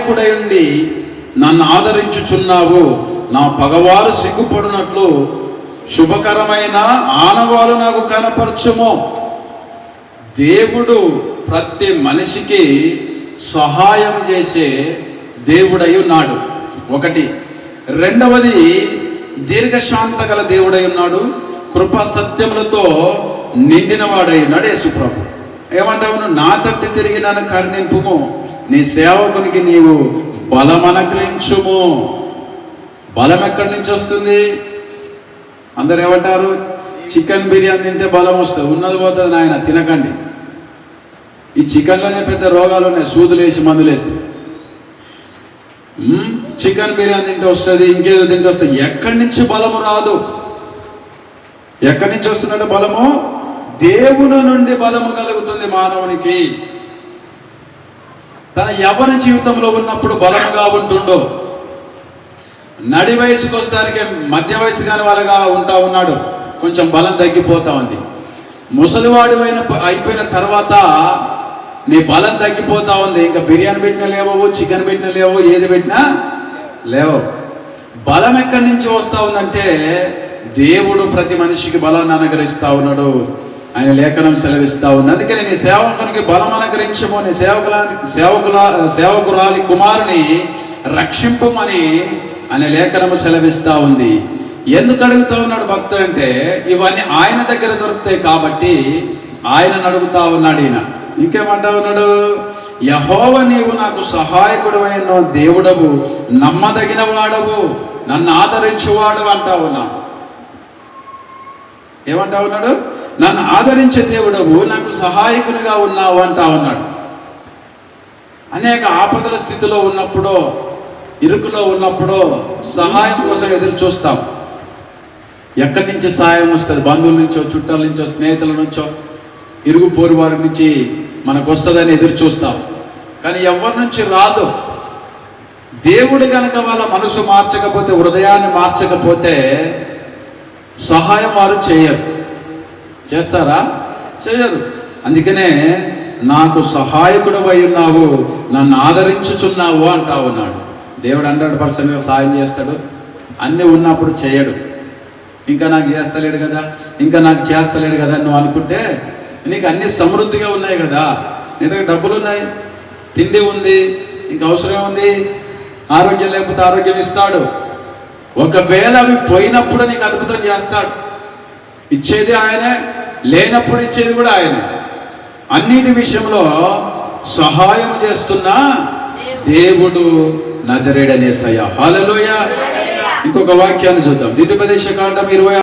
ఉండి నన్ను ఆదరించుచున్నావు. నా పగవారు సిగ్గుపడినట్లు శుభకరమైన ఆనవాలు నాకు కనపరచము. దేవుడు ప్రతి మనిషికి సహాయం చేసే దేవుడై ఉన్నాడు ఒకటి. రెండవది దీర్ఘశాంత గల దేవుడై ఉన్నాడు కృపా సత్యములతో నిండినవాడై ఉన్నాడు యేసుప్రభు. ఏమంటావు నా తట్టి తిరిగి నన్ను కరుణింపుము. నీ సేవకునికి నీవు బలం అనుగ్రహించుము బలం ఎక్కడి నుంచి వస్తుంది? అందరు ఏమంటారు? చికెన్ బిర్యానీ తింటే బలం వస్తుంది. ఉన్నది పోతుంది నాయన తినకండి. ఈ చికెన్లోనే పెద్ద రోగాలు ఉన్నాయి. సూదులు వేసి మందులు వేస్తే. చికెన్ బిర్యానీ తింటే వస్తుంది ఇంకేదో తింటే వస్తుంది. ఎక్కడి నుంచి బలము రాదు? ఎక్కడి నుంచి వస్తుందంటే బలము? దేవుని నుండి బలము కలుగుతుంది మానవునికి. తన యవన జీవితంలో ఉన్నప్పుడు బలంగా ఉంటుండో. నడి వయసుకు వస్తానికి మధ్య వయసు కాని వాళ్ళగా ఉంటా ఉన్నాడు. కొంచెం బలం తగ్గిపోతా ఉంది. ముసలివాడు అయిన అయిపోయిన తర్వాత నీ బలం తగ్గిపోతా ఉంది. ఇంకా బిర్యానీ పెట్టినా లేవో చికెన్ పెట్టినా లేవో ఏది పెట్టినా లేవు. బలం ఎక్కడి నుంచి వస్తా ఉందంటే దేవుడు ప్రతి మనిషికి బలాన్ని అనుగ్రహిస్తా ఉన్నాడు. ఆయన లేఖనం సెలవిస్తా ఉంది. అందుకని నీ సేవకునికి బలం అనుగ్రహించము. నీ సేవకుల సేవకుల సేవకురాలి కుమారుని రక్షింపమని ఆయన లేఖనము సెలవిస్తా ఉంది. ఎందుకు అడుగుతా ఉన్నాడు భక్తుడు అంటే ఇవన్నీ ఆయన దగ్గర దొరుకుతాయి కాబట్టి ఆయన అడుగుతా ఉన్నాడు ఈయన. ఇంకేమంటా ఉన్నాడు? యహోవ నీవు నాకు సహాయకుడు అయిన దేవుడవు నమ్మదగిన వాడవు నన్ను ఆదరించువాడు అంటా ఉన్నావు ఏమంటా ఉన్నాడు? నన్ను ఆదరించే దేవుడవు నాకు సహాయకునిగా ఉన్నావు అంటా ఉన్నాడు. అనేక ఆపదల స్థితిలో ఉన్నప్పుడో ఇరుకులో ఉన్నప్పుడో సహాయం కోసం ఎదురు చూస్తాం. ఎక్కడి నుంచి సహాయం వస్తుంది? బంధువుల నుంచో చుట్టాల నుంచో స్నేహితుల నుంచో? ఇరుగు పోరు వారి నుంచి మనకు వస్తుందని ఎదురు చూస్తాం. కానీ ఎవరి నుంచి రాదు? దేవుడు కనుక వాళ్ళ మనసు మార్చకపోతే హృదయాన్ని మార్చకపోతే సహాయం వారు చేయరు. చేస్తారా? చేయరు. అందుకనే నాకు సహాయకుడు అయి ఉన్నావు నన్ను ఆదరించుచున్నావు అంటా ఉన్నాడు. దేవుడు హండ్రెడ్ పర్సెంట్గా సహాయం చేస్తాడు. అన్నీ ఉన్నప్పుడు చేయడు. ఇంకా నాకు చేస్తలేడు కదా ఇంకా నాకు చేస్తలేడు కదా నువ్వు అనుకుంటే నీకు అన్ని సమృద్ధిగా ఉన్నాయి కదా. నీ దగ్గర డబ్బులు ఉన్నాయి తిండి ఉంది ఇంకా అవసరం ఉంది ఆరోగ్యం లేకపోతే ఆరోగ్యం ఇస్తాడు. ఒకవేళ అవి పోయినప్పుడు నీకు అద్భుతం చేస్తాడు. ఇచ్చేది ఆయనే లేనప్పుడు ఇచ్చేది కూడా ఆయనే. అన్నిటి విషయంలో సహాయం చేస్తున్న దేవుడు నజరేడనేసయ్య హాలలోయ. ఇంకొక వాక్యాన్ని చూద్దాం. ద్వితీయోపదేశ కాండం ఇరవై